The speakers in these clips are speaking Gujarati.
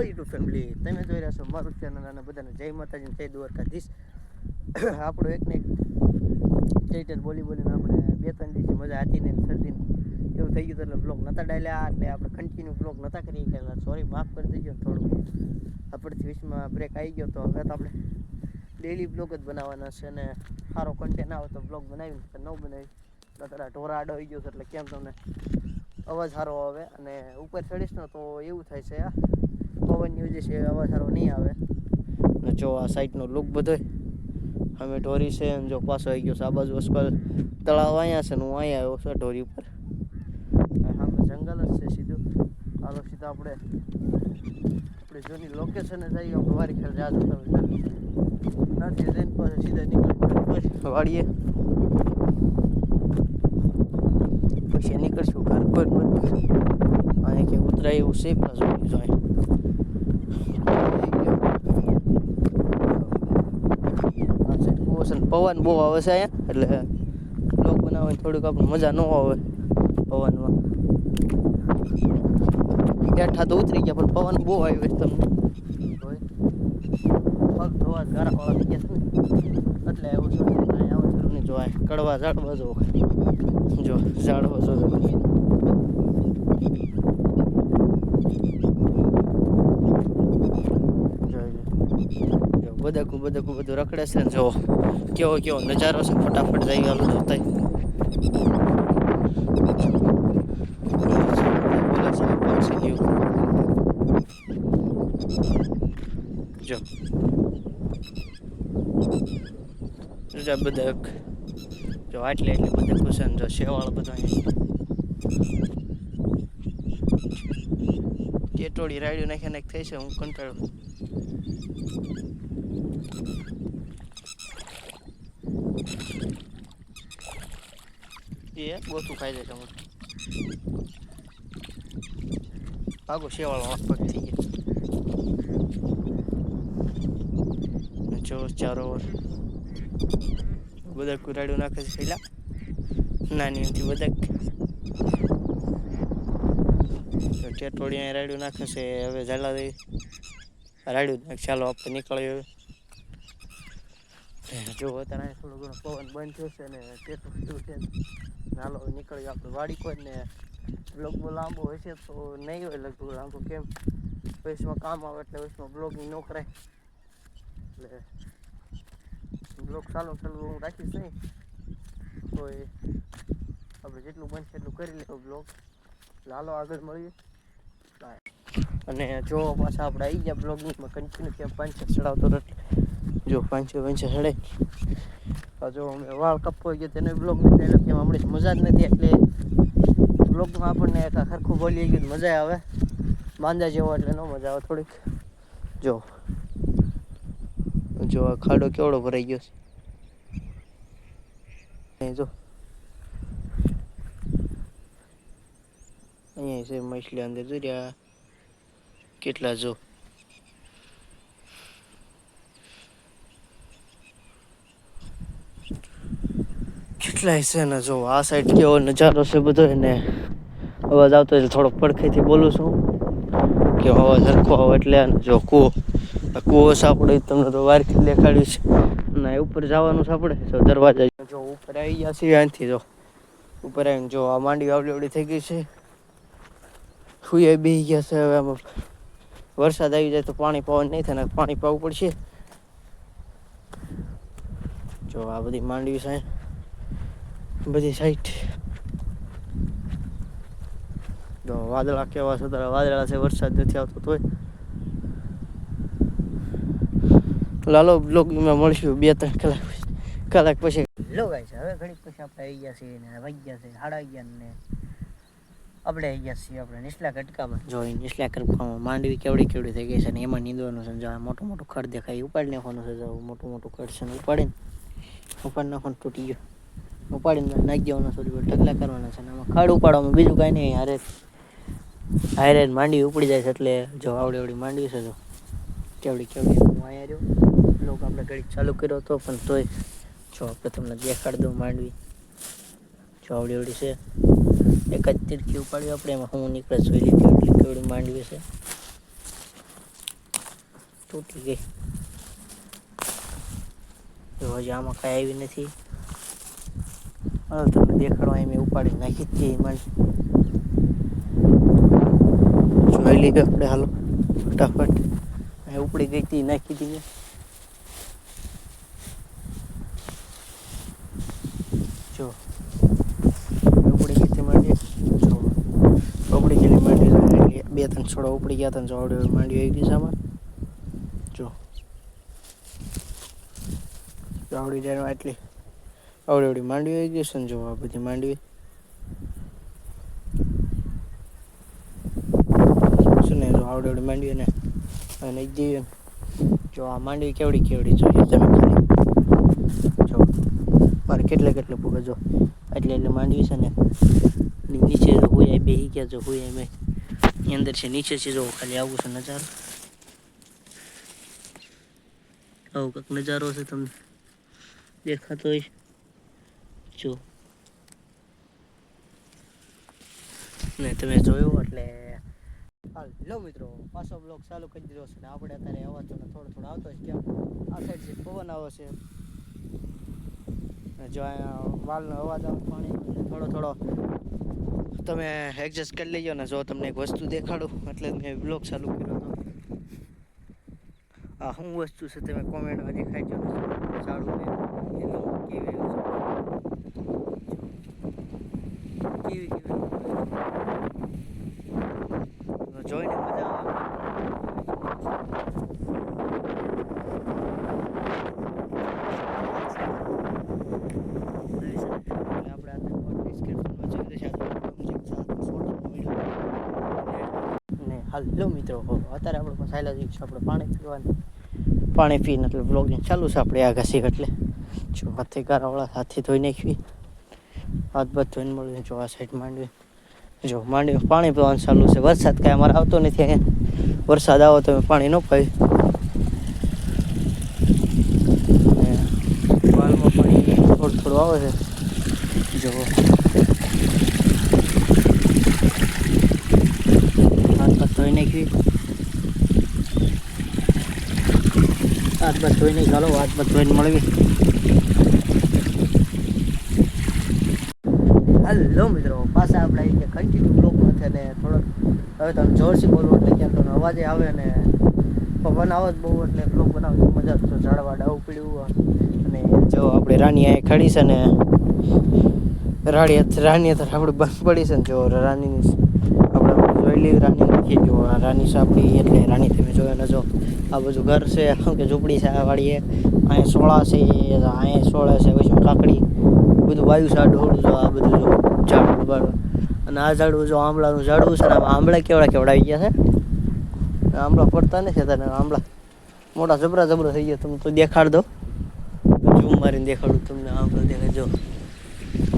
છો મારું ચેનલ અને બધાને જય માતાજી, જય દ્વારકાધીશ. આપણું એક ને એક ટેટર બોલી બોલીને આપણે બે ત્રણ દિવસની મજા હતી ને શરદી એવું થઈ ગયું એટલે બ્લોગ નહોતા ડાલ્યા એટલે આપણે કન્ટિન્યુ બ્લોગ નહોતા કરી ગયા સોરી માફ કરી દેજો થોડું. આપણેથી વીસમાં બ્રેક આવી ગયો તો હવે તો આપણે ડેલી બ્લોગ જ બનાવવાના છે અને સારો કન્ટેન્ટ આવે તો બ્લોગ બનાવી ન બનાવી અત્યારે આ ઢોરા આડો આવી ગયો છે એટલે કેમ તમને અવાજ સારો આવે અને ઉપર ચડીશ ને તો એવું થાય છે પવન ન્યૂઝ છે આવા સારો નહીં આવે. ને જો આ સાઈડનો લુક બધો અમે ઢોરી છે અને જો પાછો આવી ગયો છે આ બાજુ અસ્કલ તળાવ અહીંયા છે ને હું અહીંયા આવ્યો છું ઢોરી ઉપર. સામે જંગલ જ છે સીધું. હાલો સીધા આપણે આપણે જૂની લોકેશને જઈએ આપણે વારી ખેલ જા જતા હોય નથી જઈને પછી સીધા નીકળી વાળીએ. પછી નીકળશું ઘર પર અહીંયા કે ઉતરાય એવું છે પાછું જોઈએ પવન બહુ આવે છે અહીંયા, એટલે બ્લોક બનાવવાની થોડીક આપણે મજા ન આવે પવનમાં. બેઠા તો ઉતરી ગયા, પણ પવન બહુ આવ્યો છે તમને. પગ ધોવા ગારા વાળા થઈ ગયા છે એટલે એવું છે. આવું જરૂર નહીં જોવાય કડવા ઝાડવા જો. જો, ઝાડવા જો જો બદકું બદકું બધું રખડે છે ને જો, કેવો કેવો નજારો છે, ફટાફટ જઈ ગયો જોતાય છે જો. જો બદક જો આટલે એટલે બધા ને જો શેવાળ બધો ટેટોડી રાડ્યું નાખી નાખ થઈ છે, હું કંટાળું એ ગોતું ખાઈ તમારું ભાગો, શેવાળો પગ થઈ ગયા. જો, ચારો બધા કુરાડું નાખે છે પેલા. નાની એમથી બધા. ટેટોડી રાડ્યું નાખે છે, હવે ઝાલા દઈ. રાડ્યું જ નાખ, ચાલો, આપણે નીકળ્યો જો અત્યારે થોડો ઘણો પવન બંધ થયો છે ને ટેટોડી છે નાલો નીકળી આપણે વાડી કોઈ ને બ્લોગ લાંબો હોય છે તો નહીં હોય લગભગ લાંબો, કેમ? વયસમાં કામ આવે એટલે વયસમાં બ્લોગિંગ ન કરાય. એટલે બ્લોગ ચાલુ ચાલુ હું રાખીશ નહીં. તો આપણે જેટલું બનશે એટલું કરી લેવું બ્લોગ. લાલો આગળ મળીએ. અને જો પાછા આપણે આવી ગયા બ્લોગિંગમાં કન્ટિન્યુ કેમ પાંચ ચડાવતો એટલે જો પાંચસો પાંચસો ચડે. જો અમે વાળ કપવો ગયો તેને બ્લોગ નથી એટલે હમણાં મજા જ નથી એટલે બ્લોગમાં આપણને એક સરખું બોલી ગયું, મજા આવે. માંદા જેવો એટલે ન મજા આવે થોડીક. જો. જો આ ખાડો કેવડો ભરાઈ ગયો છે. જો. અહીંયા છે મછલી અંદર જોઈ રહ્યા. કેટલા જો. કેટલાય છે ને જો, આ સાઈડ કેવો નજારો છે બધો ને અવાજ આવતો એટલે થોડોક પડખેથી બોલું છું. કે અવાજ સરખો આવે એટલે જો કૂવો, આ કૂવો સાંપડે તમને તો વારખી દેખાડ્યું છે. અને ઉપર જવાનું સાંપડે જો દરવાજા જો ઉપર આવી ગયા છીએ અહીંથી જો. ઉપર આવીને જો આ માંડી આવડી આવડી થઈ ગઈ છે. સુઈ બેસી ગયા છે હવે આમાં. વરસાદ આવી જાય તો પાણી પાવન નહીં થાય ને પાણી પાવું પડશે. જો આ બધી માંડવી છે બધી સાઈડ તો વાદળા કેવા છે તારા વાદળા છે વરસાદ નથી આવતો તોય. લાલો બ્લોગમાં મળશું બે ત્રણ કલાક કલાક પછી. લો ગાય છે હવે ઘડીક પછી આપણે આવી ગયા છીએ ને વાગી ગયા છે સાડા અગિયાર ને આપણે આવી ગયા છીએ આપણે નીચલા કટકામાં જોઈ નીચલા કટકામાં માંડવી કેવડી કેવડી થઈ ગઈ છે ને એમાં નીંદવાનું છે જો મોટું મોટું ખડ દેખાય ઉપાડી નાખવાનું છે જો મોટું મોટું ખડ છે ને ઉપાડીને ઉપાડી નાખવાનું તૂટી ગયું. ઉપાડીને નાખી દેવાના થોડી પર ઢગલા કરવાના છે આમાં ખડ ઉપાડવામાં બીજું કાંઈ નહીં, હારે હારે માંડવી ઉપડી જાય છે એટલે જો આવડી આવડી માંડવી છે જો. કેવડી કેવડી, હું અહીંયા રહ્યો. લોકો આપણે ઘડીક ચાલુ કર્યો હતો, પણ તોય જો આપણે તમને દેખાડ દઉં માંડવી. જો આવડી આવડી છે. એક જ તીરકી ઉપાડ્યું આપણે, એમાં હું નીકળે જોઈ લીધી કેવડી માંડવી છે. તૂટી ગઈ. જો હજી આમાં કાંઈ આવી નથી. હવે તમને દેખાડવા એમ ઉપાડી નાખી હતી મને જોઈ લીધો આપણે હાલો, ફટાફટ. અહીં ઉપડી ગઈ હતી, નાખી મેં જો ઉપડી ગઈ હતી માંડી ઉપડી ગયેલી માંડી બે ત્રણ છોડા ઉપડી ગયા હતા ને માંડ્યો એક જો જો આવડી જાય એટલી આવડી આવડી માંડવી આવી ગઈ છે ને જો આ બધી માંડવી શું ને જો આવડી આવડી માંડવી ને અને એક જઈએ જો આ માંડવી કેવડી કેવડી જોઈએ તમે ખાલી જો મારે કેટલે કેટલે પૂગે જો એટલે એટલે માંડવી છે ને ની નીચે જો હોય બેહી ગયા જો હોય એમ એની અંદર છે નીચે છે જો ખાલી આવું છે નજારો આવું કંઈક નજારો છે તમને દેખાતો હોય જો ને તમે જોયું એટલે લો મિત્રો, પાછો બ્લોગ ચાલુ કરી દીધો છે ને આપણે અત્યારે અવાજ થોડો થોડો આવતો છે કેમ? આ સાઈડ છે પવન આવે છે જો વાલનો અવાજ આવે પાણી થોડો થોડો તમે એડજસ્ટ કરી લેજો ને જો તમને એક વસ્તુ દેખાડું, એટલે મેં બ્લોગ ચાલુ કર્યો હતો આ શું વસ્તુ છે તમે કોમેન્ટમાં દેખાડજો ને સારું ને એનું કેવી કેવી કેવી જોઈને મજા હાલો મિત્રો, અત્યારે આપણે છીએ આપણે પાણી પીવાનું. પાણી પીને એટલે બ્લોગિંગ ચાલુ છે આપણે આ ઘસી એટલે. જો હાથી ગારાવાળા હાથી ધોઈ નાખવી. હાથ બાથ ધોઈને મળ્યું જો આ સાઈડ માંડવી. જો માંડવી પાણી પીવાનું ચાલુ છે. વરસાદ કાંઈ અમારે આવતો નથી અહીંયા. વરસાદ આવો તો પાણી ન પાઈ. વાલમાં પાણી થોડું થોડું આવે છે. જો. હાથ ધોઈ નાખવી. બાથ ધોઈ નાખી ચાલો વાત બાથ ધોઈને મળવી હલો મિત્રો, પાછા આપણે અહીંયા કન્ટિન્યુ બ્લોકમાં છે ને થોડોક, હવે તમે જોરથી બોલવો એટલે ક્યાં તમને અવાજે આવે ને પવન આવે બહુ એટલે બ્લોક બનાવજો મજા તો ઝાડવા ડાવું પીડ્યું અને જો આપણે રાણી અહીંયા ખડી છે ને, રાણી રાણી આપણે બંધ પડી છે ને જો રાણીની આપણે જોઈ લઈએ રાણી નથી જો, આ રાણી છે આપણી એટલે રાણી તમે જોયો ને જો આ બધું ઘર છે, શું કે ઝૂંપડી છે આ વાળીએ અહીંયા સોળા છે, અહીંયા સોળા છે, પછી કાકડી. બધું વાયુ છે, આ ઢોળું જો, આ બધું જો ઝાડવું બાળું અને આ ઝાડવું જો આંબળાનું ઝાડવું છે ને, આમાં આંબળા કેવડા કેવડા આવી ગયા છે? આંબળા પડતા નથી તને આંબળા. મોટા જબરા જબરા થઈ ગયા, તમે તો દેખાડ દો. ઝૂમ મારીને દેખાડું તમને, આંબળા દેખાય, જો.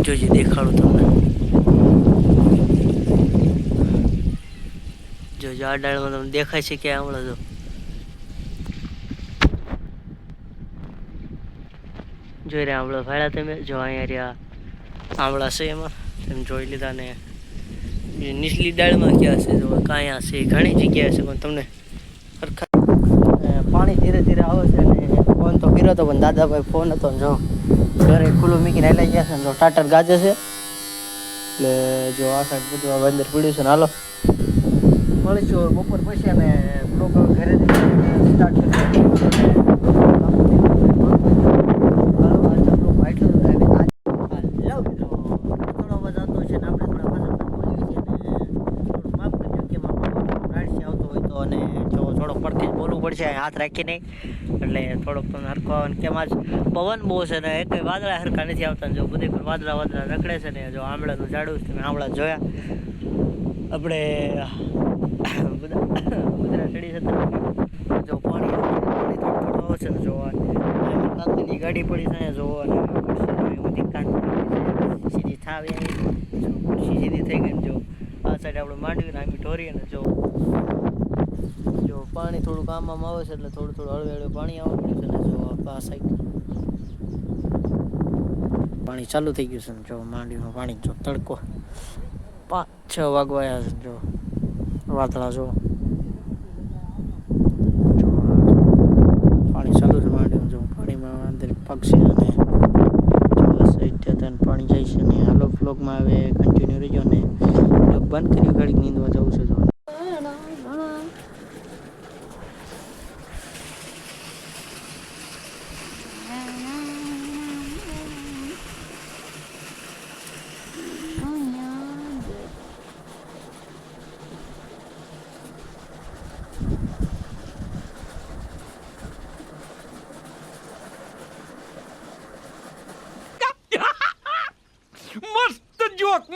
જોજે, દેખાડું તમને. જો તમને દેખાય છે કે આંબળા જો. જોઈ રહ્યા આંબળો ભાડ્યા તમે? જો અહીંયા રહ્યા આંબળા છે એમાં. તમે જોઈ લીધા ને નીચલી ડાળમાં ક્યાં છે? જો કાંયા છે, ઘણી જગ્યાએ છે, પણ તમને સરખા પાણી ધીરે ધીરે આવે છે ને ફોન તો કર્યો હતો પણ દાદાભાઈ ફોન હતો જો. ઘરે ખુલ્લું મૂકીને હેલાઈ ગયા છે ને જો, ટાટર ગાજે છે. એટલે જો આ સાઈડ બધું આ અંદર પીડ્યું છે ને, હાલો. મળીશું બપોર પછી અને બ્લોગ ઘરે સ્ટાર્ટ તો પડશે હાથ રાખીને એટલે થોડોક તમને હરખો આવે કેમ આજ પવન બહુ છે ને એક વાદળા હરખા નથી આવતા જો બધે પર વાદળા વાદળા રખડે છે ને જો આંબળાનું ઝાડું છે તમે આંબળા જોયા આપણે બધા ચડી જતા જો પાણી છે ને જોવા ગાડી પડી અહીંયા જોવો અને બધી કાંતિ સીધી થાવે સીધી થઈ ગઈ જો આ સાઈડ આપણે માંડવીને આમ ઢોરીએ ને જો જો પાણી થોડું આમ આવે છે એટલે થોડું થોડું હળવે હળવે પાણી આવવાનું છે ને જો આ સાઈડ પાણી ચાલુ થઈ ગયું છે ને જો માંડવીમાં પાણી જો તડકો પાંચ છ વાગવા આવ્યા છે જો વાતળા જો. પાણી ચાલુ છે માંડ્યું. જો પાણીમાં અંદર પક્ષીઓને પાણી જાય છે ને હાલો ફ્લોગમાં હવે કન્ટિન્યુ રહીજો ને. બંધ કરી ગાડી નીંદવા જવું છે.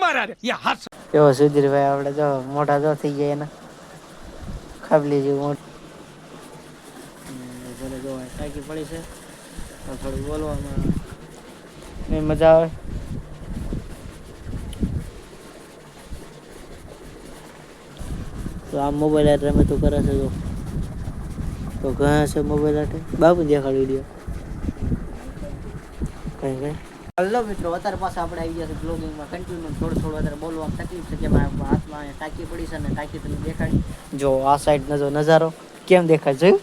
અમારા સુધીરભાઈ આપણે જો મોટા જો થઈ જાય એના. ખાબલી જેવું મોટું ભલે જો ટાંકી પડી છે. થોડું બોલવામાં મજા આવે. તો આ મોબાઈલ આટ રમે તું કરે છે જો. તો ઘણા છે મોબાઈલ આટે બાબુ દેખાડ વીડિયો કઈ કઈ? હલો મિત્રો અત્યારે પાછા આપણે આવી ગયા છે બ્લોગિંગમાં કન્ટિન્યુ થોડું થોડું અત્યારે બોલવામાં તકલીફ છે કે મારા હાથમાં અહીંયા ટાંકી પડી છે અને ટાંકી તમને દેખાડી. જો આ સાઈડ નજો નજારો કેમ દેખાય જોયું?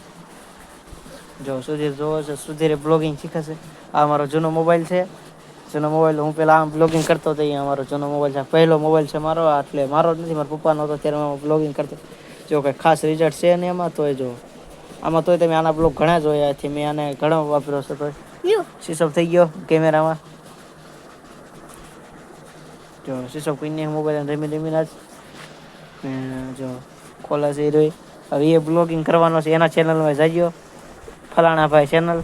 જો સુધીર જોવો છે સુધીરે બ્લોગિંગ શીખે આ મારો જૂનો મોબાઈલ છે. જૂનો મોબાઈલ હું પહેલાં આમ બ્લોગિંગ કરતો હતો અહીંયા મારો જૂનો મોબાઈલ છે. પહેલો મોબાઈલ છે મારો એટલે મારો નથી મારા પપ્પાનો હતો ત્યારે હું બ્લોગિંગ કરતો. જો કંઈ ખાસ રિઝલ્ટ છે ને એમાં તોય જો. આમાં તોય તમે આના બ્લોગ ઘણા જોયા છે. મેં આને ઘણો વાપર્યો છે. તોય શીશબ થઈ ગયો કેમેરામાં જો શીશબ કહીને મોબાઈલ રમી રમીને જ જો ખોલા છે એ હવે એ બ્લોગિંગ કરવાનો છે એના ચેનલમાં જજો. ફલાણા ભાઈ ચેનલ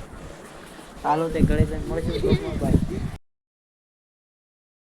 હાલો તે ઘરે જઈને મળશું. ભાઈ